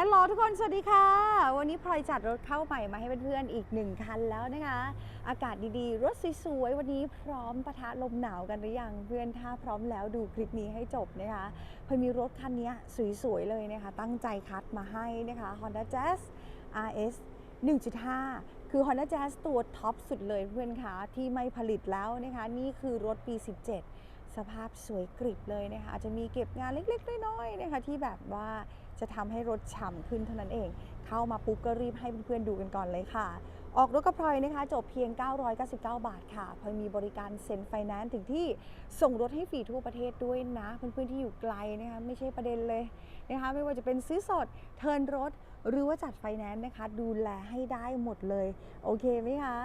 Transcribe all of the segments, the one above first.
ฮัลโหลทุกคนสวัสดีค่ะ วันนี้พลอยจัดรถเข้าใหม่มาให้เพื่อนๆอีกหนึ่งคันแล้วนะคะ อากาศดีๆ รถสวยๆวันนี้พร้อมปะทะลมหนาวกันหรือยังเพื่อนถ้าพร้อมแล้วดูคลิปนี้ให้จบนะคะพลอยมีรถคันนี้สวยๆเลยนะคะ ตั้งใจคัดมาให้นะคะ Honda Jazz RS 1.5 คือ Honda Jazz ตัวท็อปสุดเลยเพื่อนคะที่ไม่ผลิตแล้วนะคะ นี่คือรถปี 17 สภาพสวยกริบเลยนะคะอาจจะมีเก็บงานเล็กๆน้อยๆนะคะที่แบบว่า จะทำให้รถฉ่ำขึ้นเท่านั้นเอง เข้ามาปุ๊บก็รีบให้เพื่อนๆดูกันก่อนเลยค่ะ ออกรถกับพลอยนะคะ จบเพียง 999 บาทค่ะพลอยมีบริการเซ็นไฟแนนซ์ถึงที่ส่งรถให้ฟรีทั่วประเทศด้วยนะเพื่อนๆที่อยู่ไกลนะคะไม่ใช่ประเด็นเลยนะคะไม่ว่าจะเป็นซื้อสดเทิร์นรถหรือว่าจัดไฟแนนซ์นะคะ ดูแลให้ได้หมดเลย โอเคไหมคะ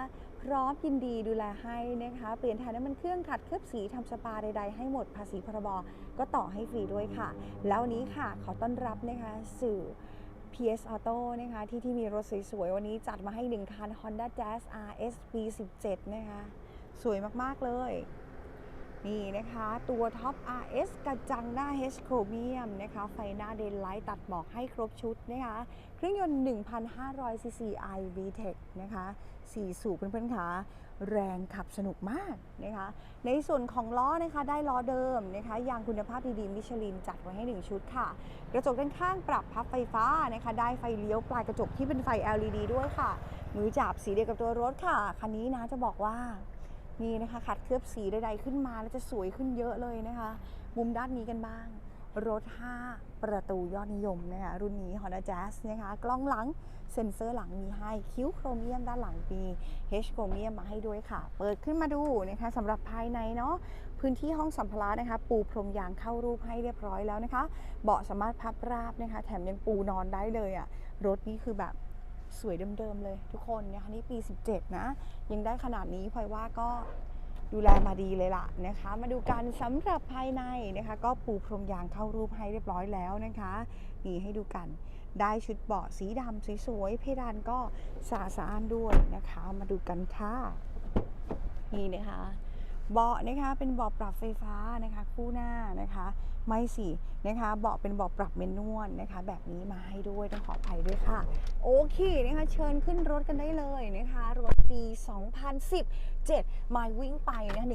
พร้อมยินดีดูแลให้นะคะเปลี่ยนถ่ายน้ำมันเครื่องขัดเคลือบสีทำสปาใดๆให้หมดภาษีพรบก็ต่อให้ฟรีด้วยค่ะ แล้ววันนี้ค่ะขอต้อนรับนะคะสื่อ PS Auto นะคะที่ที่มีรถสวยๆ วันนี้จัดมาให้หนึ่งคัน Honda Jazz RS V17 นะคะ สวยมากๆเลย นี่นะคะตัวท็อป RS กระจังหน้า H Chromium นะคะไฟหน้าเดนไลท์ตัดหมอกให้ครบชุดนะคะเครื่องยนต์ 1,500 cc i VTEC นะคะ4สูบเพื่อนๆคะแรงขับสนุกมากนะคะในส่วนของล้อนะคะได้ล้อเดิมนะคะยางคุณภาพดีๆมิชลินจัดไว้ให้ 1 ชุดค่ะ กระจกด้านข้างปรับพับไฟฟ้านะคะ ได้ไฟเลี้ยวปลายกระจกที่เป็นไฟ LED ด้วยค่ะมือจับสีเดียวกับตัวรถค่ะ คันนี้นะจะบอกว่า นี่นะคะขัดเคลือบสีใดๆขึ้นมาแล้วจะสวยขึ้นเยอะเลยนะคะ มุมด้านนี้กันบ้าง รถ 5 ประตูยอดนิยมนะคะรุ่นนี้ Honda Jazz นะคะกล้องหลังเซ็นเซอร์หลังมีให้คิ้วโครเมียมด้านหลังมี H โครเมียมมาให้ด้วยค่ะ เปิดขึ้นมาดูนะคะสำหรับภายในเนาะพื้นที่ห้องสัมภาระนะคะ ปูพรมยางเข้ารูปให้เรียบร้อยแล้วนะคะ เบาะสามารถพับราบนะคะ แถมยังปูนอนได้เลยอะ่ะรถนี้คือแบบ สวยเดิมๆเลยทุกคนนะคะนี่ปี 17 นะ ยังได้ขนาดนี้พลอยว่าก็ดูแลมาดีเลยล่ะนะคะ มาดูกันสำหรับภายในนะคะ ก็ปูพรมยางเข้ารูปให้เรียบร้อยแล้วนะคะนี่ให้ดูกันได้ชุดเบาะสีดำสวยๆเพดานก็สะอาดสะอ้านด้วยนะคะ มาดูกันค่ะนี่นะคะ เบาะนะคะเป็นเบาะปรับไฟฟ้านะคะคู่หน้านะคะไม่สินะคะเบาะเป็นเบาะปรับเมนนวลนะคะ แบบนี้มาให้ด้วยต้องขออภัยด้วยค่ะ โอเคนะคะเชิญขึ้นรถกันได้เลยนะคะรถปี 2017 มาวิ่งไปนะ1 3 9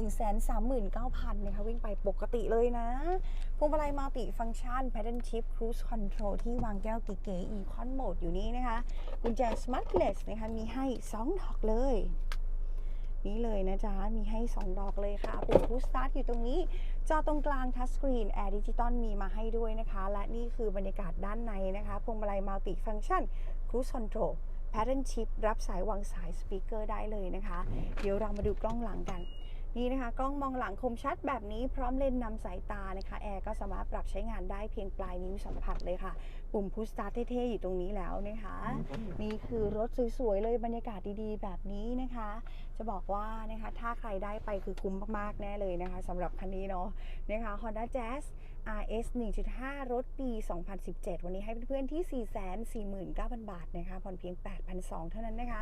0 0 0นะคะวิ่งไปปกติเลยนะพวงมาลัยมัลติฟังก์ชัน Pattern Shift Cruise Control ที่วางแก้วเก๋ๆ Econ Mode อยู่นี้นะคะกุญแจ Smartless นะคะมีให้ 2 ดอกเลย นี่เลยนะจ๊ะ มีให้ 2 ดอกเลยค่ะปุ่มพุชสตาร์ทอยู่ตรงนี้ จอตรงกลางทัชสกรีนแอร์ดิจิตอลมีมาให้ด้วยนะคะ และนี่คือบรรยากาศด้านในนะคะ พวงมาลัยมัลติฟังก์ชัน Cruise Control Pattern Shift รับสายวางสายสปีกเกอร์ได้เลยนะคะ เดี๋ยวเรามาดูกล้องหลังกัน นี่นะคะกล้องมองหลังคมชัดแบบนี้พร้อมเลนส์นำสายตานะคะแอร์ก็สามารถปรับใช้งานได้เพียงปลายนิ้วสัมผัสเลยค่ะ ปุ่มพุชสตาร์ทเท่ๆอยู่ตรงนี้แล้วนะคะ นี่คือรถสวยๆเลยบรรยากาศดีๆ แบบนี้นะคะ จะบอกว่านะคะถ้าใครได้ไปคือคุ้มมากๆแน่เลยนะคะสำหรับคันนี้เนาะนะคะ Honda Jazz RS 1.5 รถปี 2017 วันนี้ให้เพื่อนๆที่ 449,000 บาทนะคะ ผ่อนเพียง 8,200 เท่านั้นนะคะ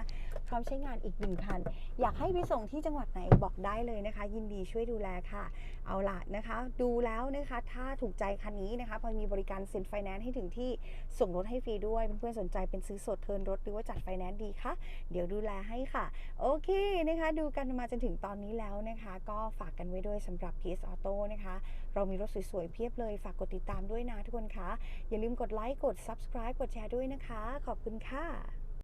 พร้อมใช้งานอีกหนึ่งคัน อยากให้ไปส่งที่จังหวัดไหนบอกได้เลยนะคะ ยินดีช่วยดูแลค่ะ เอาล่ะนะคะ ดูแล้วนะคะ ถ้าถูกใจคันนี้นะคะ พอมีบริการเซ็นไฟแนนซ์ให้ถึงที่ ส่งรถให้ฟรีด้วย เพื่อนๆสนใจเป็นซื้อสดเทินรถหรือว่าจัดไฟแนนซ์ดีคะเดี๋ยวดูแลให้ค่ะ โอเคนะคะ ดูกันมาจนถึงตอนนี้แล้วนะคะ ก็ฝากกันไว้ด้วยสำหรับ PS Auto นะคะ เรามีรถสวยๆเพียบเลยฝากกดติดตามด้วยนะทุกคนคะอย่าลืมกดไลค์กด subscribe กดแชร์ด้วยนะคะ ขอบคุณค่ะ